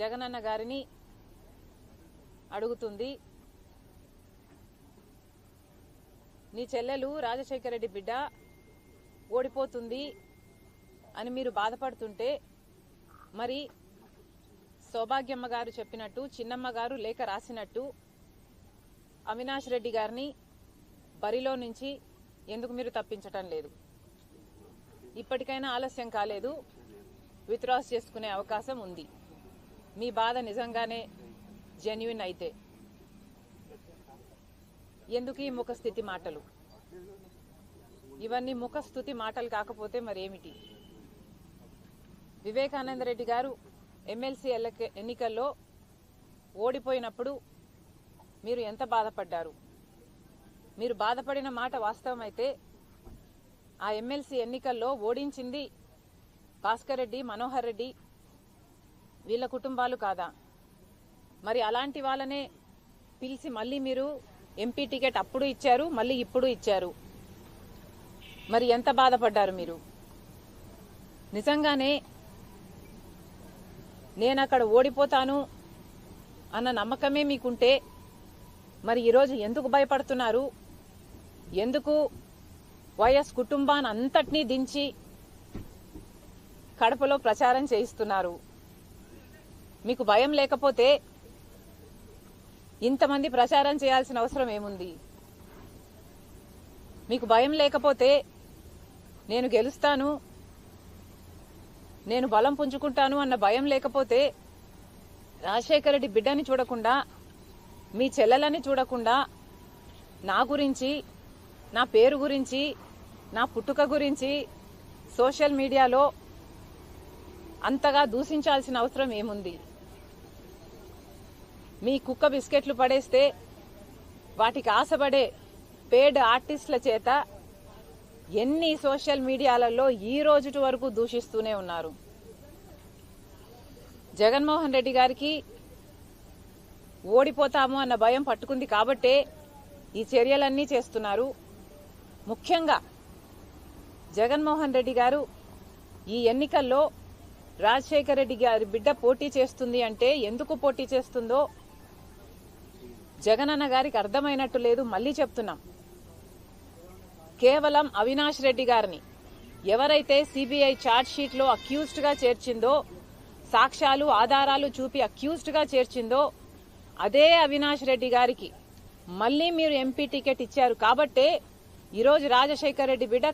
జగనన్న గారిని అడుగుతుంది. నీ చెల్లెలు రాజశేఖర రెడ్డి బిడ్డ ఓడిపోతుంది అని మీరు బాధపడుతుంటే మరి సౌభాగ్యమ్మ గారు చెప్పినట్టు చిన్నమ్మ గారు లేఖ రాసినట్టు అవినాష్ రెడ్డి గారిని బరిలో నుంచి ఎందుకు మీరు తప్పించటం లేదు? ఇప్పటికైనా ఆలస్యం కాలేదు. విత్డ్రాస్ చేసుకునే అవకాశం ఉంది. మీ బాధ నిజంగానే జెన్యున్ అయితే. ఎందుకు ఈ ముఖస్థితి మాటలు? ఇవన్నీ ముఖస్థుతి మాటలు కాకపోతే మరేమిటి? వివేకానంద రెడ్డి గారు ఎమ్మెల్సీ ఎన్నికల్లో ఓడిపోయినప్పుడు మీరు ఎంత బాధపడ్డారు? మీరు బాధపడిన మాట వాస్తవమైతే ఆ ఎమ్మెల్సీ ఎన్నికల్లో ఓడించింది భాస్కర్ రెడ్డి మనోహర్ రెడ్డి వీళ్ళ కుటుంబాలు కాదా? మరి అలాంటి వాళ్ళనే పిలిచి మళ్ళీ మీరు ఎంపీ టికెట్ అప్పుడు ఇచ్చారు మళ్ళీ ఇప్పుడు ఇచ్చారు. మరి ఎంత బాధపడ్డారు మీరు? నిజంగానే నేను అక్కడ ఓడిపోతాను అన్న నమ్మకమే మీకుంటే మరి ఈరోజు ఎందుకు భయపడుతున్నారు? ఎందుకు వైఎస్ కుటుంబాన్ని అంతటినీ దించి కడపలో ప్రచారం చేయిస్తున్నారు? మీకు భయం లేకపోతే ఇంతమంది ప్రచారం చేయాల్సిన అవసరం ఏముంది? మీకు భయం లేకపోతే నేను గెలుస్తాను నేను బలం పుంజుకుంటాను అన్న భయం లేకపోతే రాజశేఖర రెడ్డి బిడ్డని చూడకుండా మీ చెల్లెలని చూడకుండా నా గురించి నా పేరు గురించి నా పుట్టుక గురించి సోషల్ మీడియాలో అంతగా దూషించాల్సిన అవసరం ఏముంది? మీ కుక్క బిస్కెట్లు పడేస్తే వాటికి ఆశపడే పేడ్ ఆర్టిస్టుల చేత ఎన్ని సోషల్ మీడియాలలో ఈ రోజుటి వరకు దూషిస్తూనే ఉన్నారు. జగన్మోహన్ రెడ్డి గారికి ఓడిపోతాము అన్న భయం పట్టుకుంది కాబట్టే ఈ చర్యలన్నీ చేస్తున్నారు. ముఖ్యంగా జగన్మోహన్ రెడ్డి గారు ఈ ఎన్నికల్లో రాజశేఖర రెడ్డి గారి బిడ్డ పోటీ చేస్తుంది అంటే ఎందుకు పోటీ చేస్తుందో జగనన్న గారికి అర్థమైనట్టు లేదు మళ్ళీ చెప్తున్నాం. కేవలం అవినాష్ రెడ్డి గారిని. ఎవరైతే సిబిఐ ఛార్జ్ అక్యూజ్డ్గా చేర్చిందో సాక్ష్యాలు ఆధారాలు చూపి అక్యూజ్డ్గా చేర్చిందో అదే అవినాష్ రెడ్డి గారికి. మళ్ళీ మీరు ఎంపీ టికెట్ ఇచ్చారు కాబట్టే ఈరోజు రాజశేఖర రెడ్డి బిడ్డ